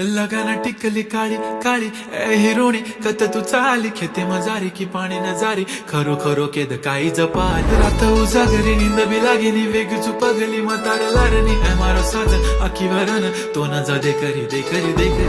लगाना टिकली काळी काळी हिरोणी कत तू चाली खेते मजारी की पाणी न जारी खरो खरो केद काही जपाल. रात उजागरी निंद बी लागेनी वेग पगली मतार लारणी ए मारो साजन अखी वरण तो न जा दे करी दे करी दे करी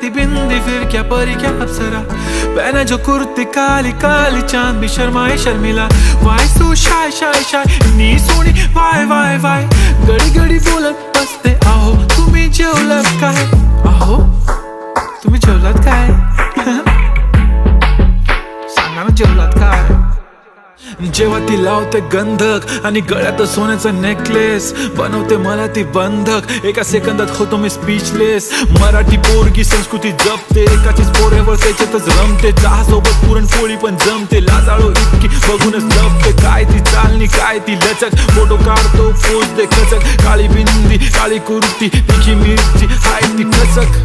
बंदी बिंदी फिर क्या परी क्या अप्सरा पहना जो कुर्ती काली काली चांद भी शर्माए Sharmila why so shy shy shy नी सोनी वाय वाय वाय गडी गडी जेव्हा ती लावते गंधक आणि गळ्यात सोन्याचं नेकलेस बनवते मला ती बंधक. एका सेकंदात होतो मी स्पीचलेस मराठी पोरगी संस्कृती जपते. एकाचीच पोरेवर त्याच्यातच रमते. चहा सोबत पुरणपोळी पण जमते. लाजाळू इतकी बघूनच लपते. काय ती चालणी काय ती लचक. फोटो काढतो फोजते खचक. काळी बिंदी काळी कुर्ती तिखी मिरची. हाय ती खचक.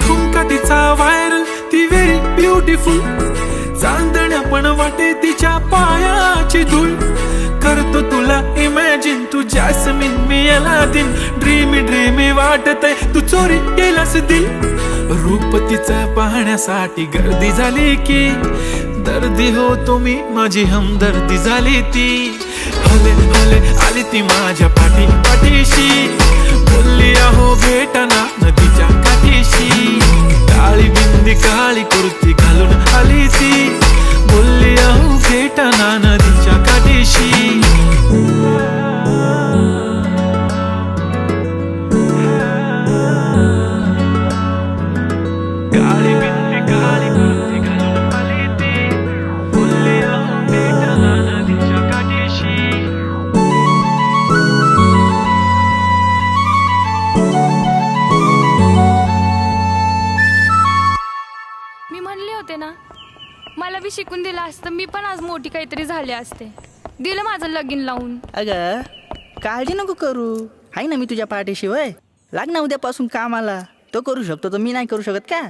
ठुमका तिचा व्हायरल ती व्हेरी ब्युटिफुल तिच्या पायाची धूळ करतो तुला इमॅजिन तू जॅस्मिन मी याला दिन ड्रीमी ड्रीमी वाटत तू चोरी केलास दिल. रूप तिचं पाहण्यासाठी गर्दी झाली की दर्दी हो तुम्ही माझी हमदर्दी झाली ती. हले हले आली ती माझ्या पाठी पाठीशी. बोलली अहो भेटना नदीच्या काठीशी. काळी बिंदी काळी कुर्ती मी म्हणले होते ना मला बी शिकून दिलं असतं मी पण आज मोठी काहीतरी झाले असते. दिलं माझं लगीन लावून. अगं काळजी नको करू. आहे ना मी तुझ्या पार्टीशिवाय लाग ना उद्यापासून कामाला. तो करू शकतो तर मी नाही करू शकत का?